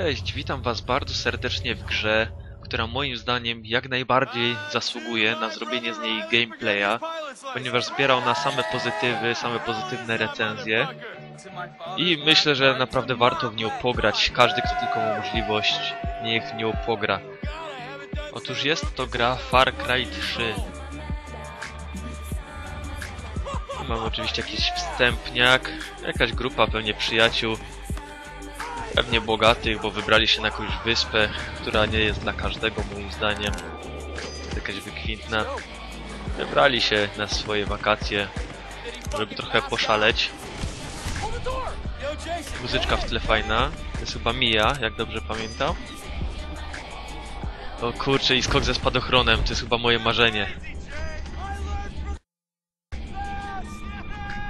Cześć, witam was bardzo serdecznie w grze, która moim zdaniem jak najbardziej zasługuje na zrobienie z niej gameplaya, ponieważ zbiera ona same pozytywy, same pozytywne recenzje i myślę, że naprawdę warto w nią pograć. Każdy, kto tylko ma możliwość, niech w nią pogra. Otóż jest to gra Far Cry 3. Mamy oczywiście jakiś wstępniak, jakaś grupa pewnie przyjaciół, pewnie bogatych, bo wybrali się na jakąś wyspę, która nie jest dla każdego moim zdaniem. Jest jakaś wykwintna. Wybrali się na swoje wakacje, żeby trochę poszaleć. Muzyczka w tle fajna. To jest chyba Mia, jak dobrze pamiętam. O kurczę, i skok ze spadochronem, to jest chyba moje marzenie.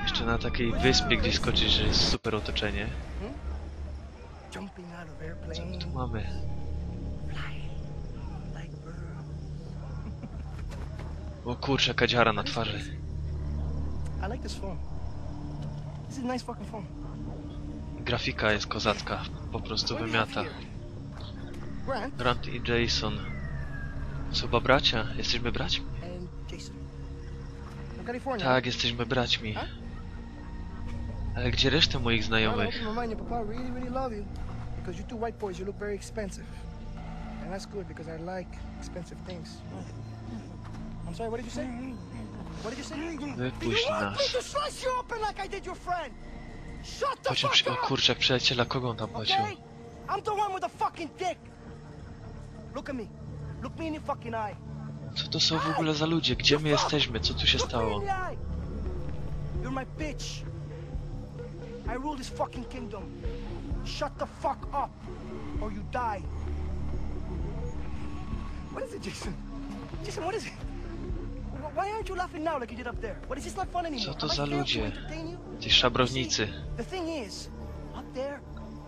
Jeszcze na takiej wyspie gdzieś skoczyć, że jest super otoczenie. Jumping out of Co my tu mamy? O kurczę, jaka dziara na twarzy. Grafika jest kozacka, po prostu wymiata. Grant i Jason. Chyba bracia? Jesteśmy braćmi? Tak, jesteśmy braćmi. Ale gdzie reszta moich znajomych? really love you. Because you two white boys, you look very expensive. And that's good because I like expensive things. I'm sorry, what did you say? What did you say? Wypuść nas. fuck przy... O kurczę, przyjaciela, kogo on tam? Okay? I'm the one with the fucking dick. Look at me. Look me in the fucking eye. Co to są w ogóle za ludzie? Gdzie my jesteśmy? Co tu się stało? You're my bitch. I rule this fucking kingdom. Shut the fuck up, or you die. What is it, Jason? Jason, what is it? Why aren't you laughing now like you did up there? What is this not fun anymore? Co to za ludzie? Ci szabrownicy. The thing is, up there,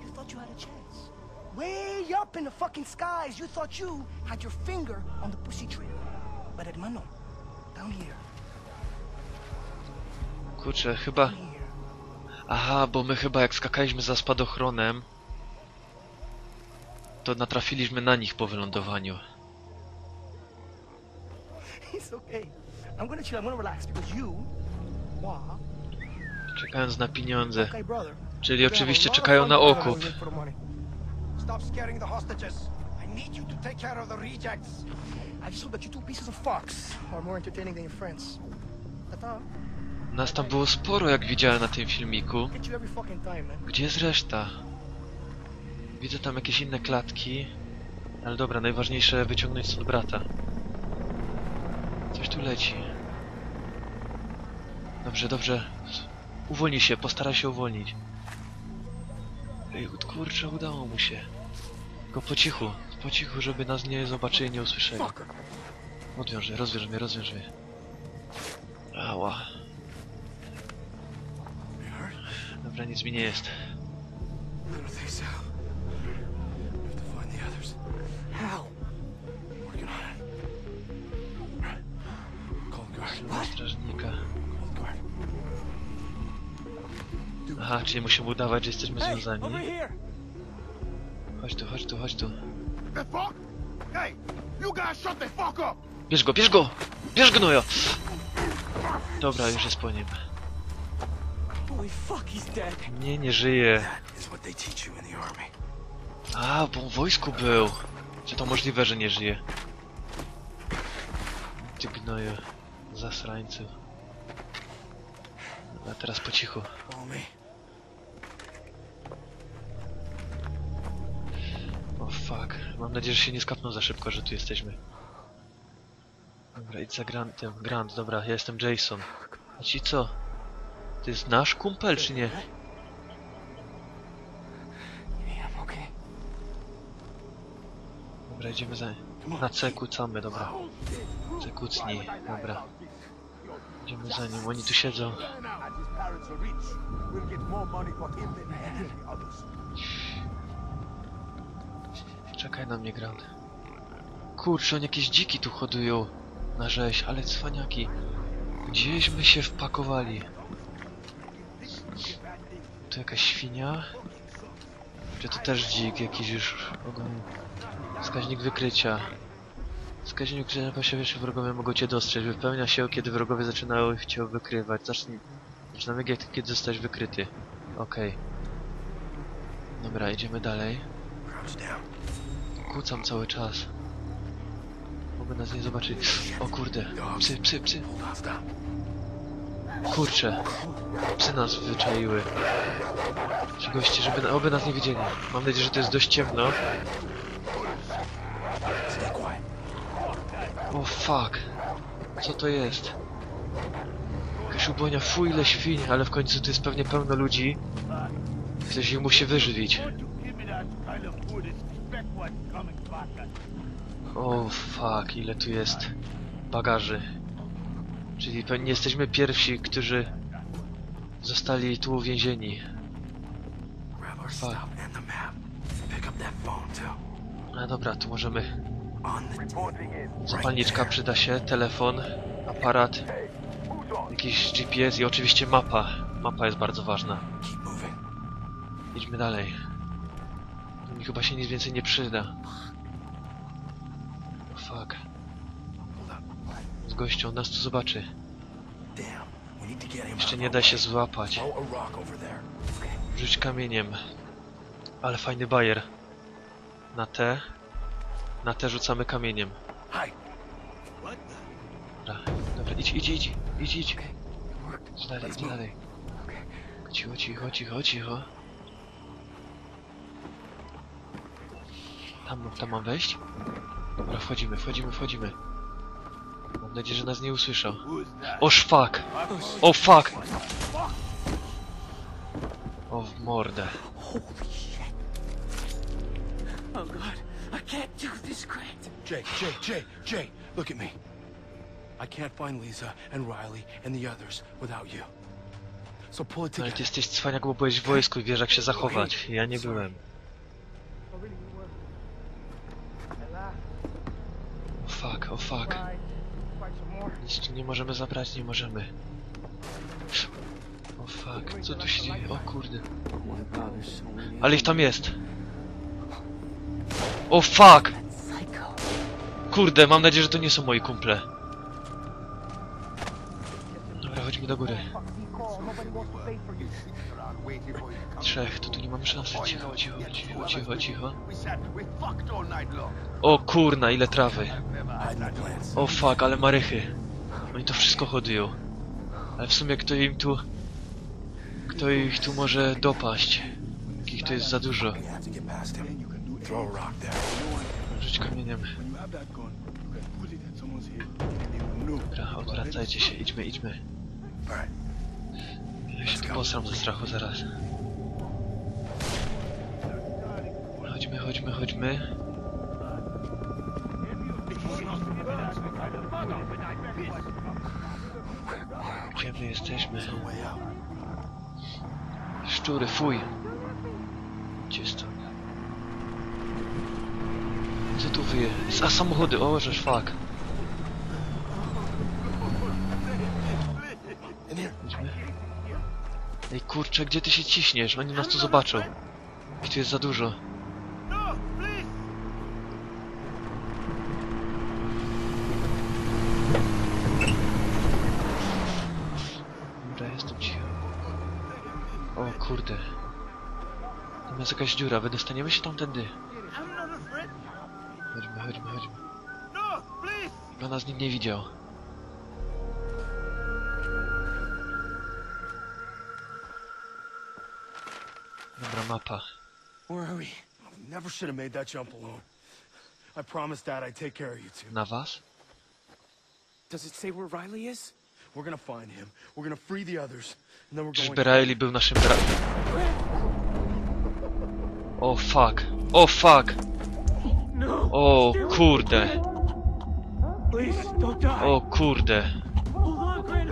you thought you had a chance. Way up in the fucking skies, you thought you had your finger on the pussy tree. But hermano, down here, Kurczę, chyba... Aha, bo my chyba jak skakaliśmy za spadochronem, to natrafiliśmy na nich po wylądowaniu. Czekając na pieniądze. Czyli oczywiście czekają na okup. Stop scaring the hostages. I need you to take care of the rejects. I hope that you two pieces of fox are more entertaining than your friends. Tata, Nas tam było sporo, jak widziałem na tym filmiku. Gdzie jest reszta? Widzę tam jakieś inne klatki. Ale dobra, najważniejsze wyciągnąć stąd brata. Coś tu leci. Dobrze, dobrze. Uwolnij się, postaraj się uwolnić. Ej, kurczę, udało mu się. Tylko po cichu, po cichu, żeby nas nie zobaczyli, nie usłyszeli. Odwiąż mnie, rozwiąż mnie, rozwiąż mnie. Ała. Dobra, nic mi nie jest. Strażnika. Aha, czyli musimy udawać, że jesteśmy związani. Chodź tu, chodź tu, chodź tu. Bierz go, bierz go! Bierz gnoja! Dobra, już jest po nim. Nie, nie żyje. A, bo on w wojsku był. Czy to możliwe, że nie żyje? Ty gnoju. Zasrańcu. A teraz po cichu. O fuck. Mam nadzieję, że się nie skapną za szybko, że tu jesteśmy. Dobra, idź za Grantem. Grant, dobra, ja jestem Jason. A ci co? To jest nasz kumpel, czy nie? Dobra, idziemy za... Na C kucamy, dobra. C kucnij, dobra. Idziemy za nim, oni tu siedzą. Czekaj na mnie, Grant. Kurczę, oni jakieś dziki tu hodują. Na rzeź, ale cwaniaki. Gdzieśmy się wpakowali. Tu jakaś świnia. Czy to też dzik jakiś już ogólnie. Wskaźnik wykrycia. Wskaźnik wykrycia wyższy wrogowie mogą cię dostrzec. Wypełnia się, kiedy wrogowie zaczynają cię wykrywać. Zacznij. Zaczynamy kiedy zostałeś wykryty. Okej. Dobra, idziemy dalej. Kłócam cały czas. Mogę nas nie zobaczyć. O kurde. Psy, psy, psy. Kurczę. Psy nas wyczaiły. Ci goście, żeby oby nas nie widzieli. Mam nadzieję, że to jest dość ciemno. O fuck. Co to jest? Jakaś ubojnia, fuj ile świń, ale w końcu tu jest pewnie pełno ludzi. Ktoś ich musi wyżywić. O fuck, ile tu jest bagaży. Czyli pewnie jesteśmy pierwsi, którzy zostali tu uwięzieni. Fuck. No dobra, tu możemy... Zapalniczka przyda się, telefon, aparat, jakiś GPS i oczywiście mapa. Mapa jest bardzo ważna. Idźmy dalej. To mi chyba się nic więcej nie przyda. Z gością nas tu zobaczy. Jeszcze nie da się złapać. Rzuć kamieniem. Ale fajny bajer. Na te. Na te rzucamy kamieniem. Dobra, dobra, idź, idź, idź, idź, idź. Idź dalej, idź dalej. Cicho, cicho, cicho, cicho. Tam, tam mam wejść? Dobra, wchodzimy, wchodzimy, wchodzimy. Mam nadzieję, że nas nie usłyszał. O szwak! O fuck! O w mordę. Oh God, I can't do this, Grant. Jay, Jay, Jay, Jay, look at me. I can't find Lisa and Riley and the others without you. So pull it No ale together. ty jesteś cwaniak, bo byłeś w wojsku i wiesz jak się zachować. Ja nie byłem. Oh, O fuck, o fuck. cried, cried some more. Nic tu nie możemy zabrać, nie możemy. O fuck, co tu się dzieje? O kurde. Ale ich tam jest. O fuck! Psycho. Kurde, mam nadzieję, że to nie są moi kumple. Dobra, chodźmy do góry. To. Trzech, to tu nie mamy szansy. Cicho, cicho, cicho, cicho, cicho. O kurna, ile trawy. O fuck, ale marychy. Oni to wszystko hodują. Ale w sumie kto im tu... Kto ich tu może dopaść? Ich tu jest za dużo. To. Rzuć kamieniem. Dobra, odwracajcie się, idźmy, idźmy. Ja się posram ze strachu zaraz. Chodźmy, chodźmy, chodźmy. Gdzie my jesteśmy? Szczury, fuj. Gdzie stąd? Co tu wyje? A samochody, o, żeż fuck. Kurczę, gdzie ty się ciśniesz? Oni nas tu zobaczą. Ich tu jest za dużo. Dobra, jestem cicho. O kurde. Tam jest jakaś dziura, wydostaniemy się tamtędy. Chodźmy, chodźmy, chodźmy. Chyba nas nikt nie widział. Dobra, mapa. Where are we? Never should have made that jump alone. I promised Dad I'd take care of you two. Na was? Does it say where Riley is? We're gonna find him. We're gonna free the others. And then we're going Czyżby Riley był naszym bra... O fuck. O fuck. No. O kurde. Please, don't die. O kurde.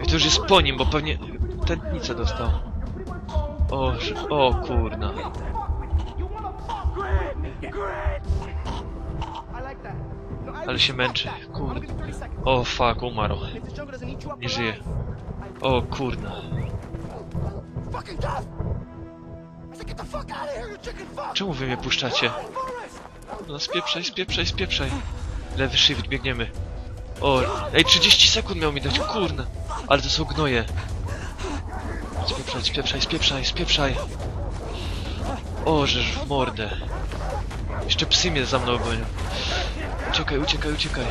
I to już jest po nim, bo pewnie tętnicę dostał. O, o kurna. Ale się męczy. Kurde. I'll give you 30 seconds. O fuck, umarł. Nie żyje. O kurna. Czemu wy mnie puszczacie? No spieprzaj, spieprzaj, spieprzaj. Lewy shift, biegniemy. O, ej, 30 sekund miał mi dać, kurna. Ale to są gnoje. Spieprzaj, spieprzaj, spieprzaj, spieprzaj. O, żeż w mordę. Jeszcze psy mnie za mną gonią. Uciekaj, uciekaj, uciekaj.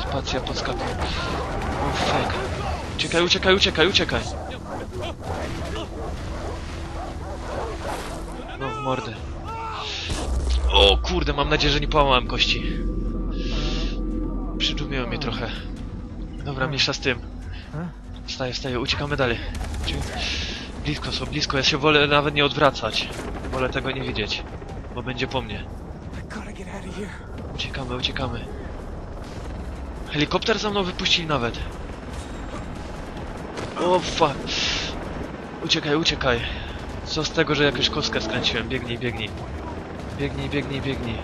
Spacja, podskakuj. O, fuck. Uciekaj, uciekaj, uciekaj, uciekaj. No, w mordę. O kurde, mam nadzieję, że nie połamałem kości. Przydżumiło mnie trochę. Dobra, mniejsza z tym. Wstaję, wstaję, uciekamy dalej. Blisko są, blisko, ja się wolę nawet nie odwracać. Wolę tego nie widzieć, bo będzie po mnie. Uciekamy, uciekamy. Helikopter za mną wypuścili nawet. O fuck. Uciekaj, uciekaj. Co z tego, że jakąś kostkę skręciłem? Biegnij, biegnij. Biegnij, biegnij, biegnij.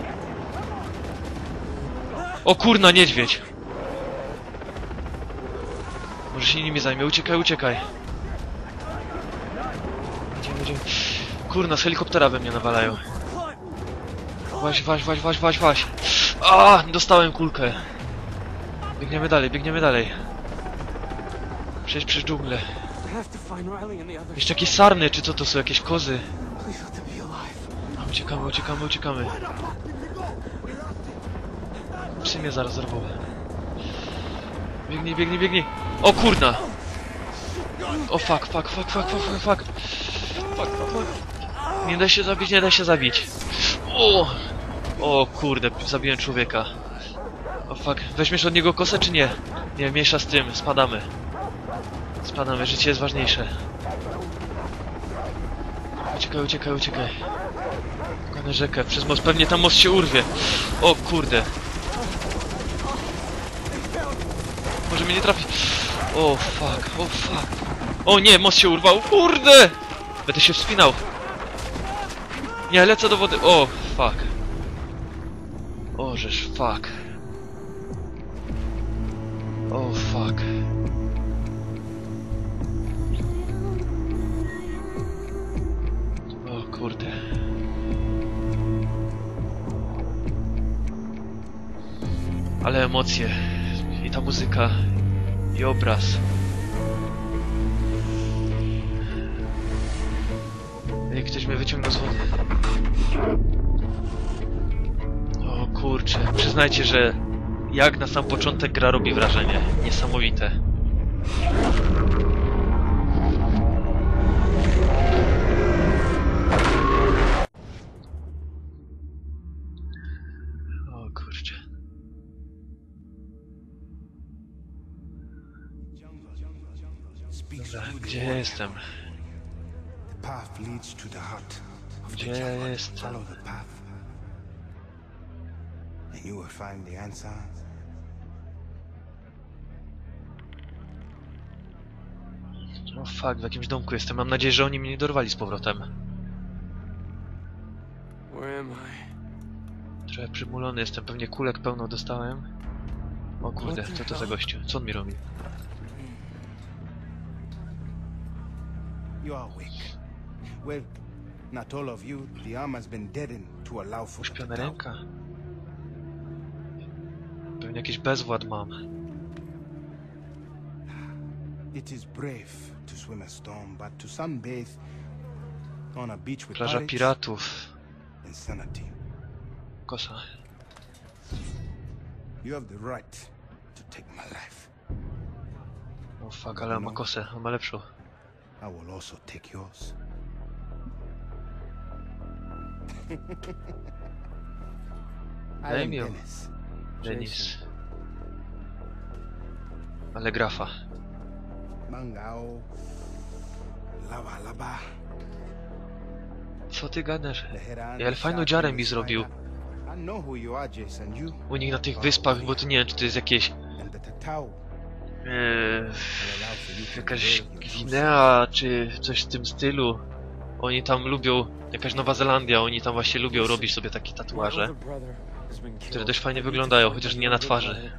O kurna, niedźwiedź! Może się nimi zajmie. Uciekaj, uciekaj. Kurna, z helikoptera we mnie nawalają. Właź, właź, właź, właź, właź, właź. A, dostałem kulkę. Biegniemy dalej, biegniemy dalej. Przejść przez dżunglę. Jeszcze jakieś sarny, czy co to są, jakieś kozy. Alive. Uciekamy, uciekamy, uciekamy. Psy mnie zaraz zerwą. Biegnij, biegnij, biegnij. O kurna! O fuck, fuck, fuck, fuck, fuck, fuck, fuck. Fuck, fuck. Nie da się zabić, nie da się zabić. O! O kurde, zabiłem człowieka. O fuck, weźmiesz od niego kosę czy nie? Nie, mniejsza z tym, spadamy. Spadamy, życie jest ważniejsze. Uciekaj, uciekaj, uciekaj. Na rzekę, przez most. Pewnie tam most się urwie. O kurde. Może mnie nie trafi. O fuck, o fuck. O nie, most się urwał. Kurde! Będę się wspinał. Nie, lecę do wody. O fuck. O żeż fuck. O fuck. O kurde. Ale emocje. I ta muzyka. I obraz. Ej, ktoś mnie wyciągnął z wody. O kurczę. Przyznajcie, że jak na sam początek gra robi wrażenie. Niesamowite. Jestem? The path leads to the heart of Gdzie ja jestem? Follow the path, and you will find the answers. O fuck, w jakimś domku jestem. Mam nadzieję, że oni mnie nie dorwali z powrotem. Where am I? Trochę przymulony jestem, pewnie kulek pełno dostałem. O kurde, co to za gościu? Co on mi robi? You are weak. Well, not all of you. The arm has been deadened to allow for tower. ręka. Pewnie jakiś bezwład mam. It is brave to swim a storm, but to sunbathe on a beach with Plaża piratów. insanity. Kosa. You have the right to take my life. O fuck, ale ma kosę, on ma lepszą. I will also take yours. I am mi ją. Dennis. Denis. Jason. Ale grafa. Mangao. Laba laba. Co ty gadasz? Fajną dziarę mi zrobił. U nich na tych wyspach, bo to nie wiem, czy to jest jakieś... to jakaś Gwinea, czy coś w tym stylu. Oni tam lubią, jakaś Nowa Zelandia, oni tam właśnie lubią robić sobie takie tatuaże. killed. dość fajnie wyglądają, chociaż nie na twarzy.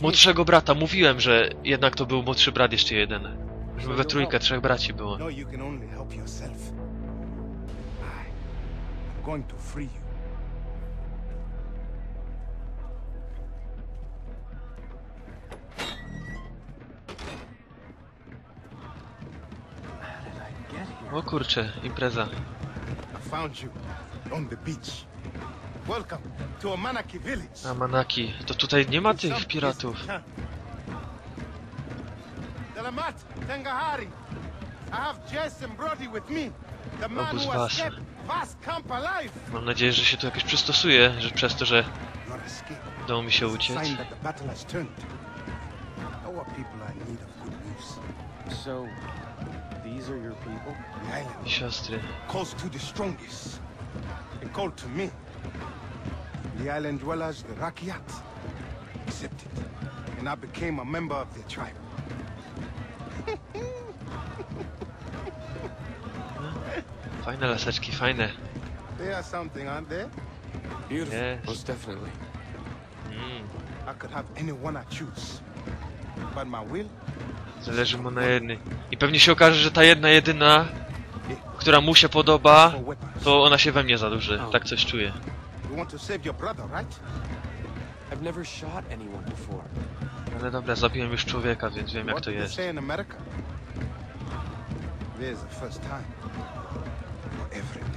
Młodszego brata, mówiłem, że jednak to był młodszy brat jeszcze jeden. Żeby we trójkę, trzech braci było. No, you can only help yourself. I am going to free you. O kurcze, impreza. I found you on the beach. Welcome to Amanaki village. A Manaki, to tutaj nie ma tych piratów. Delamat, Tengahari. I have Jess and Brody with me. The man Obóz who was. escaped Fast Camp alive. Mam nadzieję, że się to jakoś przystosuje, że przez to, że udało mi się uciec. sign that the battle has turned. Our people are in need of good news. So, these are your people? The island Siostry. calls to the strongest. It called to me. The island dwellers, the Rakyat, accepted. And I became a member of their tribe. Fajne laseczki, fajne. They are something, aren't they? Beautiful. Yes. Most definitely. Mm. I could have anyone I choose. But my will Zależy mu na jednej. I pewnie się okaże, że ta jedna jedyna, która mu się podoba, to ona się we mnie zaduży. Tak coś czuję. Ale dobra, zabiłem już człowieka, więc wiem jak to jest.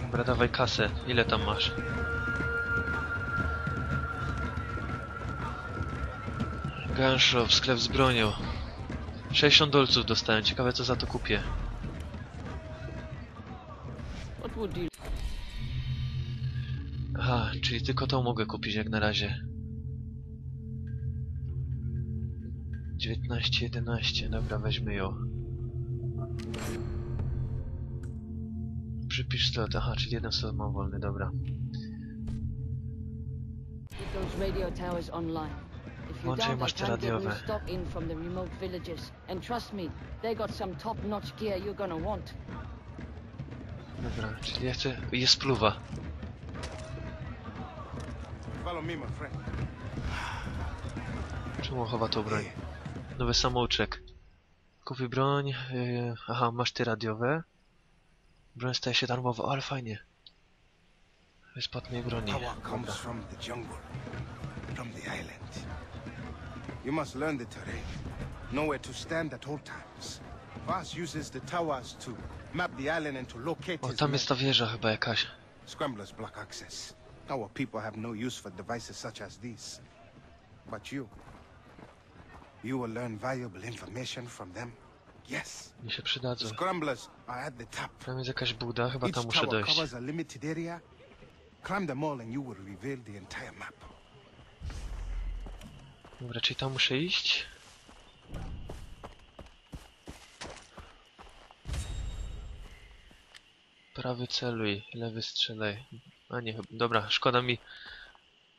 Dobra, dawaj kasę. Ile tam masz? Gunshop, sklep z bronią. 60 dolców dostałem, ciekawe co za to kupię. Aha, czyli tylko to mogę kupić jak na razie. 19, 11, dobra, weźmy ją. Przypisz slot, aha, czyli jeden slot mam wolny, dobra. Those radio towers online. Włączaj don't, I masz te can't get new radiowe. stock in from the remote villages. And trust me, they got some top-notch gear you're gonna want. Dobra, czyli ja chcę... jest pluwa. Follow me, my friend. Czemu chowa tą broń? Nowy samouczek. Kupuj broń. Yy, aha, masz ty radiowe. Broń staje się darmowa, ale fajnie. Wyspatnej broni. Power comes from the jungle, from the island. You must learn the terrain, know where to stand at all times. Voss uses the towers to map the island and to locate O, his tam men. jest ta wieża chyba jakaś. Scramblers block access. Our people have no use for devices such as these. But you, you will learn valuable information from them. Yes, Mi się the przydadzą. scramblers are at the top. Tam jest jakaś buda, chyba Each tam muszę tower dojść. covers a limited area. Climb them all and you will reveal the entire map. Dobra, czyli tam muszę iść? Prawy celuj, lewy strzelaj. A nie, dobra, szkoda mi.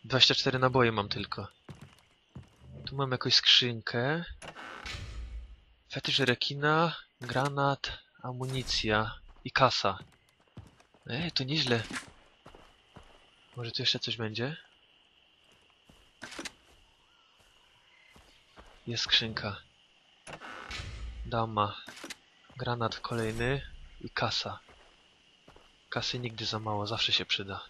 24 naboje mam tylko. Tu mam jakąś skrzynkę. Fetysz rekina, granat, amunicja i kasa. Ej, to nieźle. Może tu jeszcze coś będzie? Jest skrzynka. Dama. Granat kolejny i kasa. Kasy nigdy za mało, zawsze się przyda.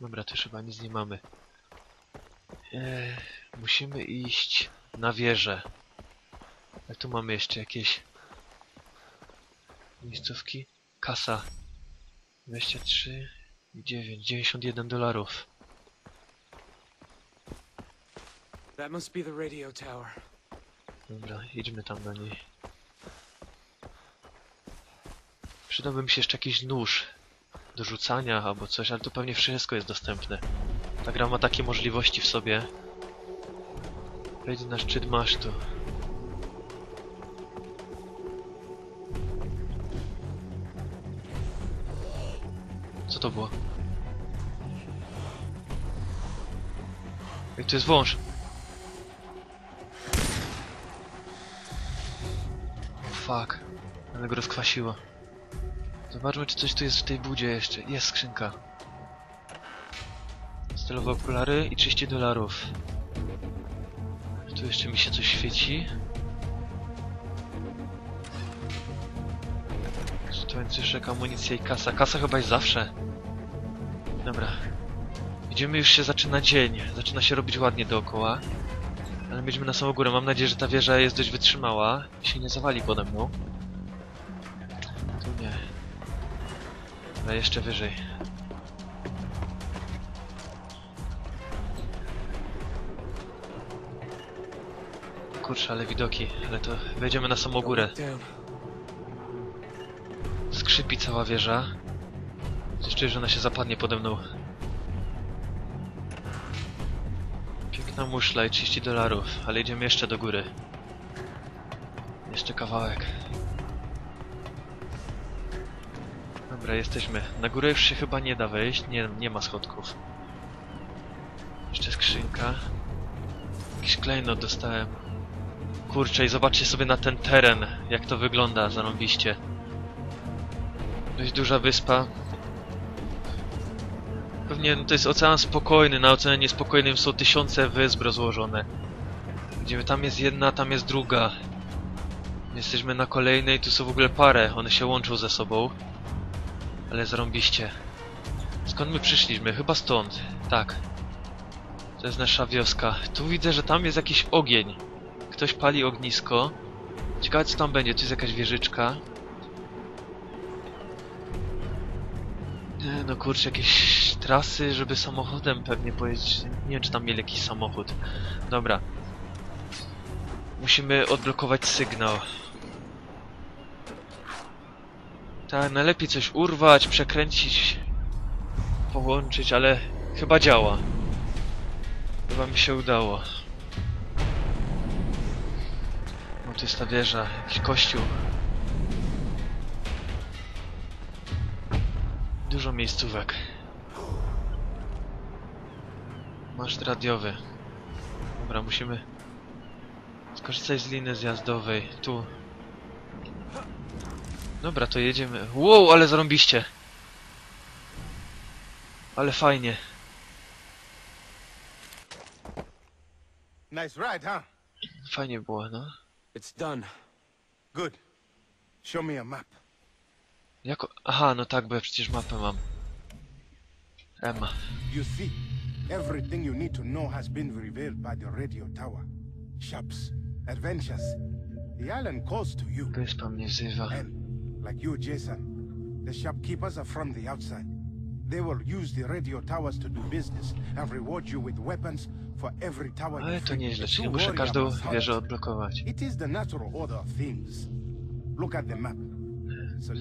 Dobra, już chyba nic nie mamy. Eee, musimy iść na wieżę. A tu mamy jeszcze jakieś miejscówki. Kasa. 23 9 91 dolarów. That must be the radio tower. Dobra, idźmy tam do niej. Przydałby mi się jeszcze jakiś nóż do rzucania albo coś, ale tu pewnie wszystko jest dostępne. Ta gra ma takie możliwości w sobie. Wejdź na szczyt masztu. Co to było? Ej, tu jest wąż. fuck. Ale go rozkwasiło. Zobaczmy, czy coś tu jest w tej budzie jeszcze. Jest skrzynka. Stalowe okulary i 30 dolarów. Tu jeszcze mi się coś świeci. Czy to będzie jeszcze amunicja i kasa? Kasa chyba jest zawsze. Dobra. Idziemy, już się zaczyna dzień. Zaczyna się robić ładnie dookoła. Ale będziemy na samą górę. Mam nadzieję, że ta wieża jest dość wytrzymała i się nie zawali pode mną. Tu nie. Ale jeszcze wyżej. Kurczę, ale widoki. Ale to wejdziemy na samą górę. Skrzypi cała wieża. Czuję, że ona się zapadnie pode mną. Piękna muszla i 30 dolarów, ale idziemy jeszcze do góry. Jeszcze kawałek. Dobra, jesteśmy. Na górę już się chyba nie da wejść, nie, nie ma schodków. Jeszcze skrzynka. Jakiś klejnot dostałem. Kurczę, i zobaczcie sobie na ten teren, jak to wygląda, zarąbiście. Dość duża wyspa. Pewnie no to jest ocean spokojny, na oceanie spokojnym są tysiące wysp rozłożone. Gdzie tam jest jedna, tam jest druga. Jesteśmy na kolejnej, tu są w ogóle parę, one się łączą ze sobą. Ale zarąbiście. Skąd my przyszliśmy? Chyba stąd. Tak. To jest nasza wioska. Tu widzę, że tam jest jakiś ogień. Ktoś pali ognisko. Ciekawe co tam będzie, tu jest jakaś wieżyczka. Nie, no kurczę, jakieś trasy, żeby samochodem pewnie pojeździć. Nie wiem, czy tam mieli jakiś samochód. Dobra. Musimy odblokować sygnał. Tak, najlepiej coś urwać, przekręcić, połączyć, ale chyba działa. Chyba mi się udało. No to jest ta wieża, jakiś kościół. Dużo miejscówek. Maszt radiowy. Dobra, musimy skorzystać z liny zjazdowej. Tu. Dobra, to jedziemy. Wow, ale zarąbiście. Ale fajnie. Nice ride, huh? Fajnie było, no. It's done. Good. Show me a map. Jako... Aha, no tak, bo ja przecież mapę mam. Emma. You see, everything you need to know has been revealed by the radio tower. Shops, adventures. The island calls to you. Wyspa mnie wzywa. And, like you, Jason, the shopkeepers are from the outside. They will use the radio towers to do business and reward you with weapons for every tower Ale you to free. nieźle, The czyli true muszę warrior każdą must hunt. wieżę odblokować. It is the natural order of things. Look at the map.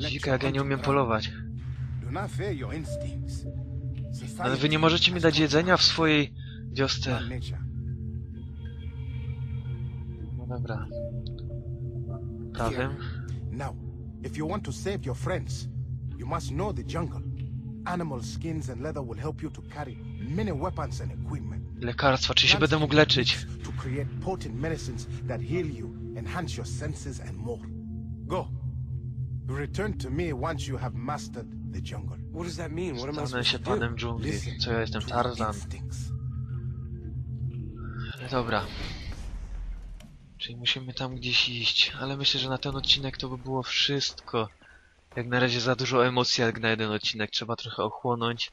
Dzika, jak ja nie umiem polować. Do not fear your instincts. Ale wy nie możecie mi dać jedzenia w swojej wiosce. No dobra. Prawym. Now, if you want to save your friends, you must know the jungle. Animal skins and leather will help you to carry many weapons and equipment. Lekarstwa, czy się będę mógł leczyć? To create potent medicines that heal you, enhance your senses, and more. Go. Return to me once you have mastered the jungle. What does that mean? What am I Stanę supposed się to do? panem dżungli. Listen Co ja jestem to Tarzan. instincts. Dobra. Czyli musimy tam gdzieś iść. Ale myślę, że na ten odcinek to by było wszystko. Jak na razie za dużo emocji jak na jeden odcinek. Trzeba trochę ochłonąć.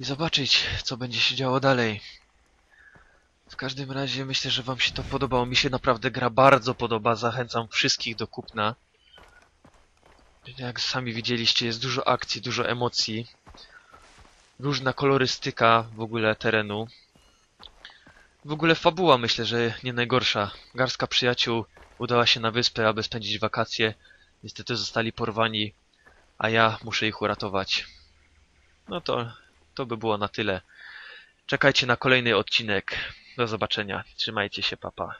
I zobaczyć, co będzie się działo dalej. W każdym razie myślę, że wam się to podobało. Mi się naprawdę gra bardzo podoba. Zachęcam wszystkich do kupna. Jak sami widzieliście, jest dużo akcji, dużo emocji. Różna kolorystyka w ogóle terenu. W ogóle fabuła myślę, że nie najgorsza. Garstka przyjaciół udała się na wyspę, aby spędzić wakacje. Niestety zostali porwani, a ja muszę ich uratować. No to, to by było na tyle. Czekajcie na kolejny odcinek. Do zobaczenia. Trzymajcie się, papa.